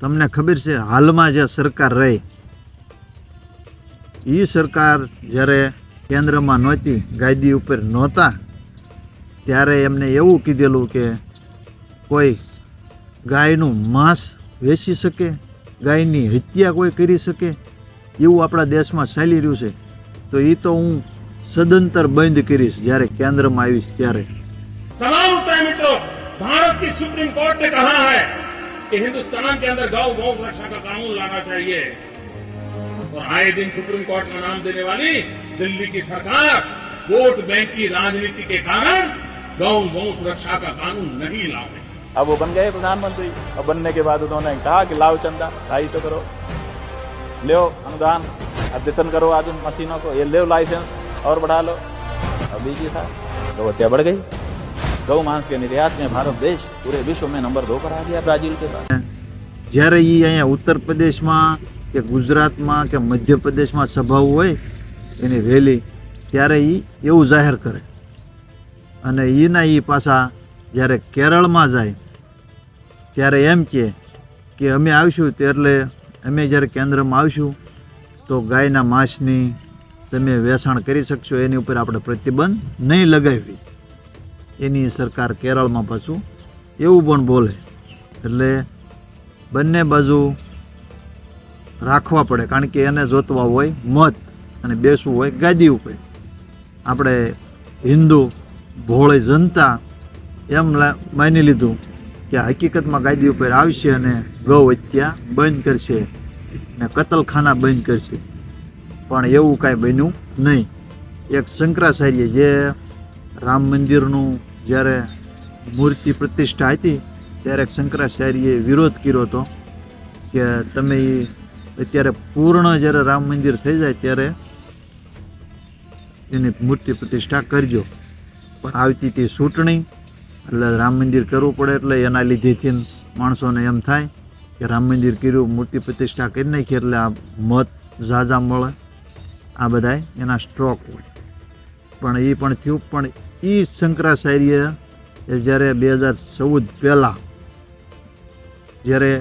તમને ખબર છે, હાલમાં જે સરકાર રહી એ સરકાર જ્યારે કેન્દ્રમાં નહોતી, ગાદી ઉપર નહોતા, ત્યારે એમને એવું કીધેલું કે કોઈ ગાયનું માંસ વેચી શકે, ગાયની હત્યા કોઈ કરી શકે, એવું આપણા દેશમાં ચાલી રહ્યું છે. તો એ તો હું સદંતર બંધ કરીશ જ્યારે કેન્દ્રમાં આવીશ ત્યારે. સલામ મિત્રો ભારત સુપ્રીમ કોર્ટ ને કહા હૈ कि हिंदुस्तान के अंदर गौ गौ सुरक्षा का कानून लाना चाहिए। और आए दिन सुप्रीम कोर्ट का नाम देने वाली दिल्ली की सरकार वोट बैंक की राजनीति के कारण गौ गौ सुरक्षा का कानून नहीं ला रही अब वो बन गए प्रधानमंत्री। और बनने के बाद उन्होंने कहा कि लाओ चंदा, ढाई सौ करो। ले अनुदान अद्यतन करो आज उन मशीनों को। ये ले लाइसेंस और बढ़ा लो। अब बीजी साहब हत्या बढ़ गई। गौ मांस के निर्यात में भारत देश पूरे विश्व में नंबर दो पर आ गया ब्राजील के बाद જ્યારે એ અહીંયા ઉત્તર પ્રદેશમાં કે ગુજરાતમાં કે મધ્યપ્રદેશમાં સભાઓ હોય એની રેલી ત્યારે એ એવું જાહેર કરે અને એના એ પાછા જ્યારે કેરળમાં જાય ત્યારે એમ કહે કે અમે આવીશું એટલે અમે જ્યારે કેન્દ્રમાં આવીશું તો ગાયના માંસની તમે વેચાણ કરી શકશો એની ઉપર આપણે પ્રતિબંધ નહીં લગાવી એની સરકાર કેરળમાં પાછું એવું પણ બોલે. એટલે બંને બાજુ રાખવા પડે, કારણ કે એને જોતવા હોય મત અને બેસવું હોય ગાદી ઉપર. આપણે હિન્દુ, ભોળી જનતા એમ માની લીધું કે હકીકતમાં ગાદી ઉપર આવશે અને ગૌ હત્યા બંધ કરશે ને કતલખાના બંધ કરશે. પણ એવું કાંઈ બન્યું નહીં. એક શંકરાચાર્ય જે રામ મંદિરનું જ્યારે મૂર્તિ પ્રતિષ્ઠા હતી, ત્યારે શંકરાચાર્યએ વિરોધ કર્યો હતો કે તમે એ અત્યારે પૂર્ણ જ્યારે રામ મંદિર થઈ જાય ત્યારે એની મૂર્તિ પ્રતિષ્ઠા કરજો. પણ આવતી તે ચૂંટણી, એટલે રામ મંદિર કરવું પડે એટલે એના લીધેથી માણસોને એમ થાય કે રામ મંદિર કર્યું, મૂર્તિ પ્રતિષ્ઠા કરી નાખી એટલે આ મત ઝાઝા મળે. આ બધાય એના સ્ટ્રોક હોય. પણ એ પણ થયું, પણ એ શંકરાચાર્ય એ જ્યારે બે હજાર ચૌદ પહેલાં જ્યારે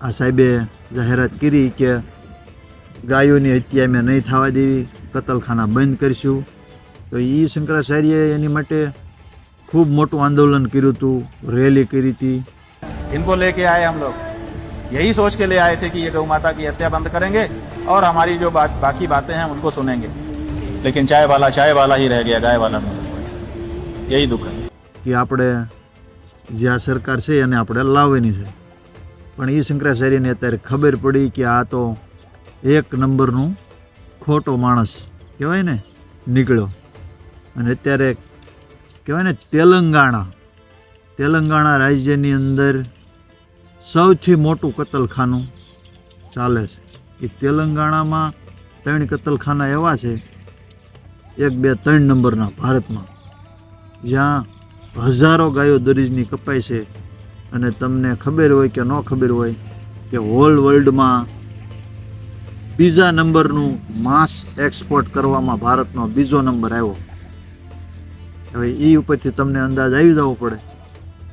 આ સાહેબે જાહેરાત કરી કે ગાયોની હત્યા મેં નહીં થવા દેવી કતલખાના બંધ કરીશું તો એ શંકરાચાર્યએ એની માટે ખૂબ મોટું આંદોલન કર્યું હતું રેલી કરી હતી इनको लेके आए हम लोग यही सोच के ले आए थे कि ये गौ माता की हत्या बंद करेंगे और हमारी जो बात बाकी बातें हैं उनको सुनेंगे लेकिन चाय वाला चाय वाला ही रह गया गाय वाला એ દુકાન. કે આપણે જે આ સરકાર છે એને આપણે લાવવાની છે. પણ એ શંકરાચાર્યને અત્યારે ખબર પડી કે આ તો એક નંબરનું ખોટો માણસ કહેવાય ને, નીકળ્યો. અને અત્યારે કહેવાય ને તેલંગાણા તેલંગાણા રાજ્યની અંદર સૌથી મોટું કતલખાનું ચાલે છે. કે તેલંગાણામાં ત્રણ કતલખાના એવા છે, એક બે ત્રણ નંબરના ભારતમાં. જ્યાં હજારો ગાયો દરીજની કપાય છે અને તમને ખબર હોય કે ન ખબર હોય કે હોલ વર્લ્ડમાં બીજા નંબરનું માંસ એક્સપોર્ટ કરવામાં ભારતનો બીજો નંબર આવ્યો. હવે એ ઉપરથી તમને અંદાજ આવી જવો પડે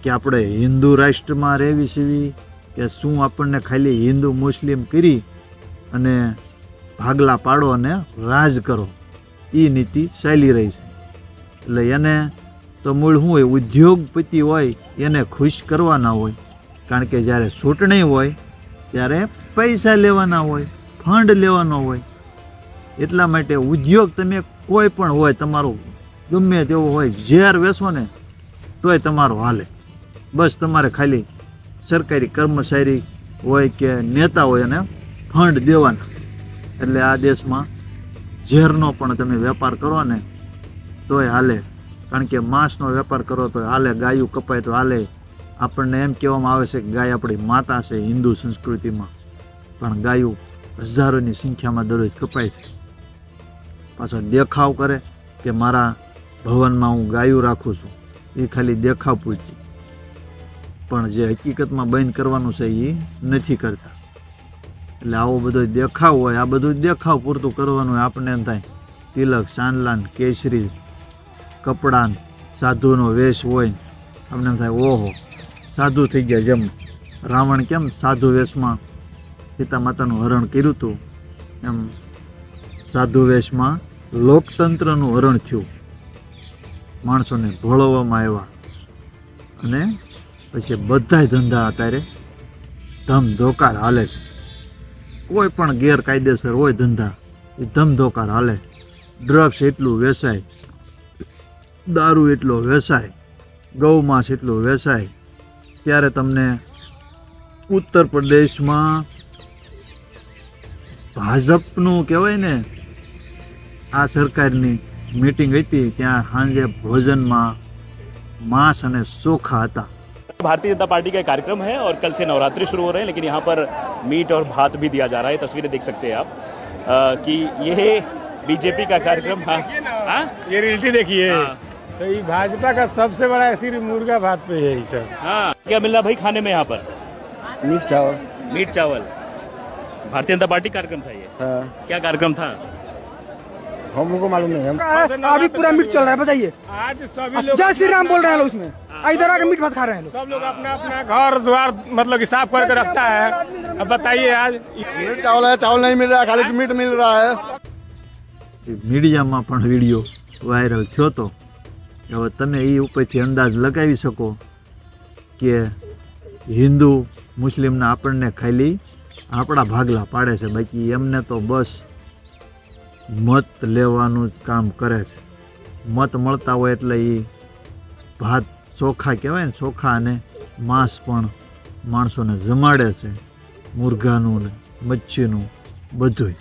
કે આપણે હિન્દુ રાષ્ટ્રમાં રહેવી સીવી કે શું આપણને ખાલી હિન્દુ મુસ્લિમ કરી અને ભાગલા પાડો અને રાજ કરો. એ નીતિ ચાલી રહી છે. એટલે એને તો મૂળ શું હોય? ઉદ્યોગપતિ હોય, એને ખુશ કરવાના હોય. કારણ કે જ્યારે ચૂંટણી હોય, ત્યારે પૈસા લેવાના હોય, ફંડ લેવાનો હોય. એટલા માટે ઉદ્યોગ તમે કોઈ પણ હોય, તમારું ગમે તેવો હોય, ઝેર વેચો ને, તોય તમારો હાલે. બસ તમારે ખાલી સરકારી કર્મચારી હોય કે નેતા હોય, એને ફંડ દેવાના. એટલે આ દેશમાં ઝેરનો પણ તમે વેપાર કરો ને, તોય હાલે. કારણ કે માંસનો વેપાર કરો તો હાલે ગાયું કપાય તો હાલે. આપણને એમ કહેવામાં આવે છે કે ગાય આપણી માતા છે હિન્દુ સંસ્કૃતિમાં. પણ ગાયું હજારોની સંખ્યામાં દરરોજ કપાય છે. પાછો દેખાવ કરે કે મારા ભવનમાં હું ગાયું રાખું છું. એ ખાલી દેખાવ પૂરતી. પણ જે હકીકતમાં બંધ કરવાનું છે એ નથી કરતા. એટલે આવો બધો દેખાવ હોય, આ બધું દેખાવ પૂરતું કરવાનું હોય, આપણને એમ થાય, તિલક ચાંદલાન કેસરી કપડાં સાધુનો વેશ હોય આપણને એમ થાય, ઓહો, સાધુ થઈ ગયા જેમ. રાવણ કેમ સાધુ વેશમાં સીતા માતાનું હરણ કર્યું હતું? એમ સાધુ વેશમાં લોકતંત્રનું હરણ થયું. માણસોને ભોળવવામાં આવ્યા. અને પછી બધાય ધંધા અત્યારે ધમધોકાર હાલે છે. કોઈ પણ ગેરકાયદેસર હોય ધંધા, એ ધમધોકાર હાલે. ડ્રગ્સ એટલું વેચાય દારૂ એટલો વેચાય ગૌમાંસ એટલું વેચાય ત્યારે તમને ઉત્તર પ્રદેશમાં ભાજપનું કહેવાય ને આ સરકારની મીટિંગ હતી ત્યાં સાંજે ભોજનમાં માંસ અને ચોખા હતા भारतीय जनता पार्टी का एक कार्यक्रम है और कल से नवरात्रि शुरू हो रहे हैं लेकिन यहाँ पर मीट और भात भी दिया जा रहा है तस्वीरें देख सकते हैं आप अ, कि ये बीजेपी का कार्यक्रम हाँ हाँ? ये रियलिटी देखिए हाँ। तो ये भाजपा का सबसे बड़ा सिर्फ मुर्गा भात पे है ये सब हाँ क्या मिल रहा भाई खाने में यहाँ पर मीट चावल मीट चावल भारतीय जनता पार्टी कार्यक्रम था ये हाँ, क्या कार्यक्रम था हम लोग को मालूम नहीं हम अभी पूरा मीट चल रहा है बताइए आज सभी लोग जय श्री राम बोल रहे हैं लोग उसमें आ, इधर आके मीट भात खा रहे हैं लोग सब लोग अपना अपना घर द्वार मतलब कि साफ करके रखता है अब बताइए आज मीट चावल है चावल नहीं मिल रहा है खाली मीट मिल रहा है એ મીડિયામાં પણ વિડીયો વાયરલ થયો હતો હવે તમે એ ઉપરથી અંદાજ લગાવી શકો કે હિન્દુ, મુસ્લિમના આપણને ખાલી આપણા ભાગલા પાડે છે. બાકી એમને તો બસ મત લેવાનું જ કામ કરે છે. મત મળતા હોય એટલે એ ભાત ચોખા કહેવાય ને, ચોખા અને માંસ પણ માણસોને જમાડે છે. મુરઘાનું ને મચ્છીનું બધુંય.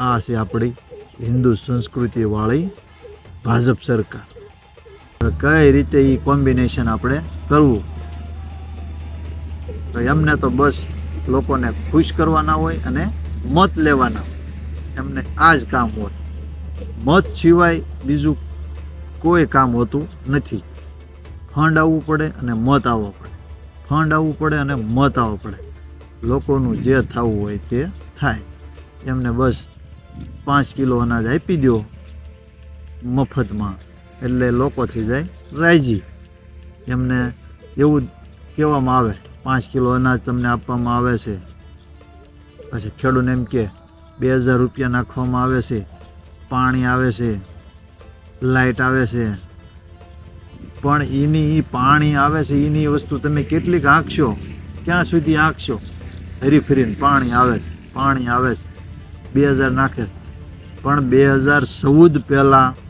આ છે આપણી હિન્દુ સંસ્કૃતિવાળી ભાજપ સરકાર. કઈ રીતે એ કોમ્બિનેશન આપણે કરવું? તો એમને તો બસ લોકોને ખુશ કરવાના હોય અને મત લેવાના એમને આ જ કામ હોય. મત સિવાય બીજું કોઈ કામ હોતું નથી. ફંડ આવવું પડે અને મત આવવો પડે. ફંડ આવવું પડે અને મત આવવો પડે. લોકોનું જે થવું હોય તે થાય. એમને બસ પાંચ કિલો અનાજ આપી દો મફતમાં. એટલે લોકો થઈ જાય રાજી એમને એવું કહેવામાં આવે, પાંચ કિલો અનાજ તમને આપવામાં આવે છે. પછી ખેડૂત એમ કે, બે હજાર રૂપિયા નાખવામાં આવે છે, પાણી આવે છે લાઇટ આવે છે. પણ એની એ પાણી આવે છે, એની વસ્તુ તમે કેટલીક આંકશો, ક્યાં સુધી આંકશો? હરીફરીને પાણી આવે છે, પાણી આવે છે. બે હજાર નાખે પણ બે હજાર ચૌદ પહેલાં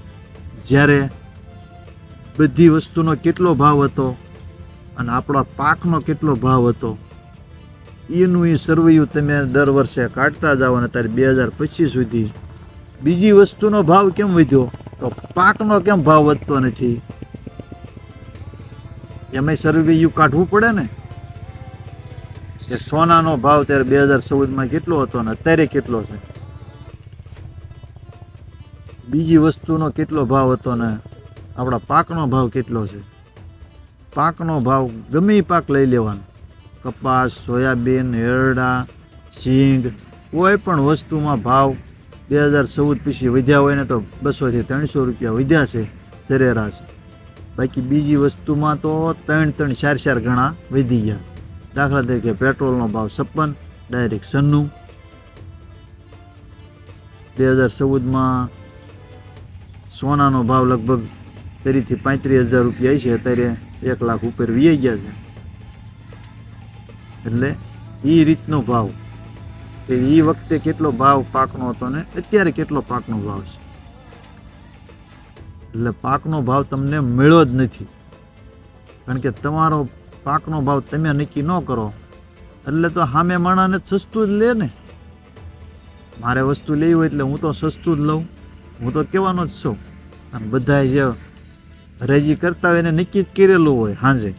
જ્યારે બધી વસ્તુનો કેટલો ભાવ હતો અને આપણા પાકનો કેટલો ભાવ હતો, એનું એ સર્વૈયું તમે દર વર્ષે કાઢતા જાઓ અને ત્યારે બે હજાર પચીસ સુધી બીજી વસ્તુનો ભાવ કેમ વધ્યો? તો પાકનો કેમ ભાવ વધતો નથી? એમાં સર્વૈયું કાઢવું પડે ને? કે સોનાનો ભાવ ત્યારે બે હજાર ચૌદમાં કેટલો હતો ને અત્યારે કેટલો છે? બીજી વસ્તુનો કેટલો ભાવ હતો ને, આપણા પાકનો ભાવ કેટલો છે? પાકનો ભાવ ગમે પાક લઈ લેવાનો. કપાસ, સોયાબીન, એરડા, સિંગ, કોઈ પણ વસ્તુમાં ભાવ બે હજાર ચૌદ પછી વધ્યા હોય ને તો બસોથી ત્રણસો રૂપિયા વધ્યા છે, સરેરાશ. બાકી બીજી વસ્તુમાં તો ત્રણ ત્રણ ચાર ચાર ગણા વધી ગયા. દાખલા તરીકે પેટ્રોલનો ભાવ છપ્પન, ડાયરેક્ટ સન્નું બે હજાર ચૌદમાં સોનાનો ભાવ લગભગ તેરીથી પાંત્રીસ હજાર રૂપિયા છે. અત્યારે એક લાખ ઉપર વી ગયા છે. એટલે એ રીતનો ભાવ. કે એ વખતે કેટલો ભાવ પાકનો હતો ને અત્યારે કેટલો પાકનો ભાવ છે. એટલે પાકનો ભાવ તમને મળ્યો જ નથી. કારણ કે તમારો પાકનો ભાવ તમે નક્કી ન કરો. એટલે તો સામે માણાને સસ્તું જ લે ને. મારે વસ્તુ લેવી હોય એટલે હું તો સસ્તું જ લઉં. હું તો કહેવાનો જ છું. અને બધાએ જે હરાજી કરતા હોય એને નક્કી કરેલું હોય સાંજે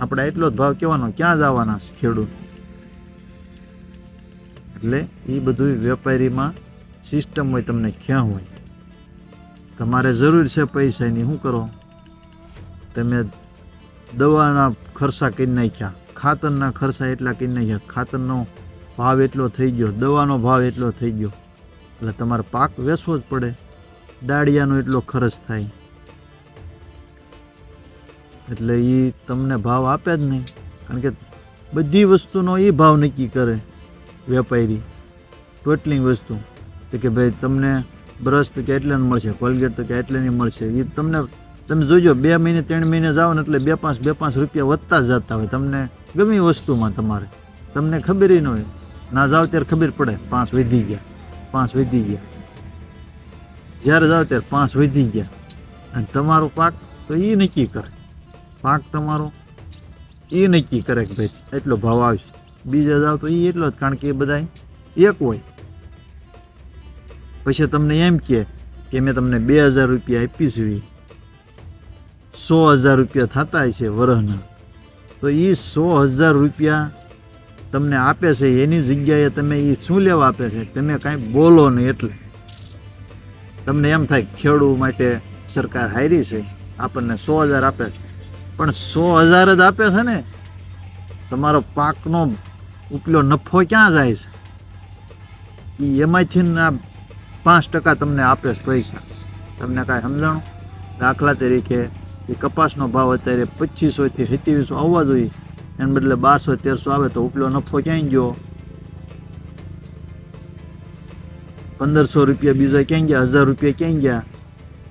આપણે એટલો જ ભાવ કહેવાનો, ક્યાં જવાના છે ખેડૂત? એટલે એ બધું વેપારીમાં સિસ્ટમ હોય, તમને ક્યાં હોય? તમારે જરૂર છે પૈસાની, શું કરો? તમે દવાના ખર્ચા કરી નાખ્યા, ખાતરના ખર્ચા એટલા કરી નાખ્યા, ખાતરનો ભાવ એટલો થઈ ગયો, દવાનો ભાવ એટલો થઈ ગયો. એટલે તમારે પાક વેચવો જ પડે. દાળિયાનો એટલો ખર્ચ થાય. એટલે એ તમને ભાવ આપે જ નહીં. કારણ કે બધી વસ્તુનો એ ભાવ નક્કી કરે વેપારી. ટોટલિંગ વસ્તુ. તો કે ભાઈ તમને બ્રશ તો કે એટલાને મળશે, કોલગેટ તો કે એટલાની મળશે. એ તમને, તમે જોજો, બે મહિને, ત્રણ મહિને જાઓ ને એટલે બે પાંચ બે પાંચ રૂપિયા વધતા જતા હોય. તમને ગમે વસ્તુમાં તમારે. તમને ખબર ન હોય. ના જાઓ ત્યારે ખબર પડે, પાંચ વધી ગયા, પાંચ વધી ગયા. જ્યારે જાઓ ત્યારે પાંચ વધી ગયા. અને તમારો પાક તો એ નક્કી કરે. પાક તમારો એ નક્કી કરે કે ભાઈ એટલો ભાવ આવશે. બીજા જાવ તો એ એટલો જ, કારણ કે એ બધા એક હોય. પછી તમને એમ કે કે મેં તમને બે હજાર રૂપિયા આપી છે. સો હજાર રૂપિયા થતા છે વરહના. તો એ સો હજાર રૂપિયા તમને આપે છે. એની જગ્યાએ તમે એ શું લેવા આપે છે? તમે કાંઈ બોલો નહીં એટલે. તમને એમ થાય ખેડૂત માટે સરકાર હારી છે, આપણને સો હજાર આપે છે. પણ સો હજાર જ આપે છે ને, તમારો પાકનો ઉપલો નફો ક્યાં જાય છે? એ એમાંથી આ પાંચ ટકા તમને આપે છે પૈસા. તમને કાંઈ સમજાણું? દાખલા તરીકે એ કપાસનો ભાવ અત્યારે પચીસોથી સત્યાવીસો આવવા જોઈએ. એને બદલે બારસો તેરસો આવે તો ઉપલો નફો ક્યાંય ગયો? પંદરસો રૂપિયા, બીજા ક્યાં ગયા હજાર રૂપિયા ક્યાં ગયા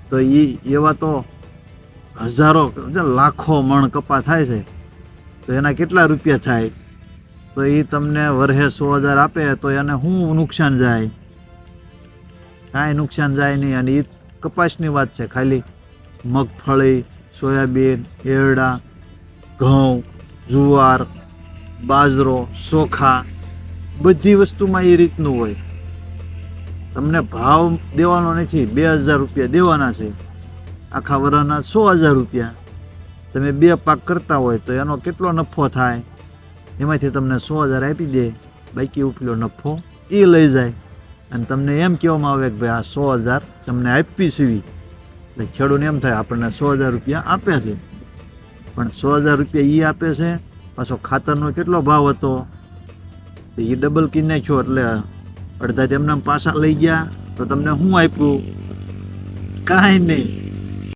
તો એ એવા તો હજારો લાખો મણ કપા થાય છે. તો એના કેટલા રૂપિયા થાય? તો એ તમને વર્ષે સો હજાર આપે, તો એને શું નુકસાન જાય? કાંઈ નુકસાન જાય નહીં, અને એ કપાસની વાત છે. ખાલી મગફળી, સોયાબીન, એરડા, ઘઉં, જુવાર, બાજરો ચોખા બધી વસ્તુમાં એ રીતનું હોય. તમને ભાવ દેવાનો નથી, બે હજાર રૂપિયા દેવાના છે. આખા વરાના સો હજાર રૂપિયા. તમે બે પાક કરતા હોય તો એનો કેટલો નફો થાય? એમાંથી તમને સો હજાર આપી દે, બાકી ઉપલો નફો એ લઈ જાય. અને તમને એમ કહેવામાં આવે કે ભાઈ આ સો હજાર તમને આપી સીવી. એટલે ખેડૂતને એમ થાય, આપણને સો હજાર રૂપિયા આપે છે. પણ સો હજાર રૂપિયા એ આપે છે, પાછો ખાતરનો કેટલો ભાવ હતો? એ ડબલ કી નાખ્યો એટલે અડધા તેમના પાછા લઈ ગયા તો તમને શું આપ્યું? કાંઈ નહીં.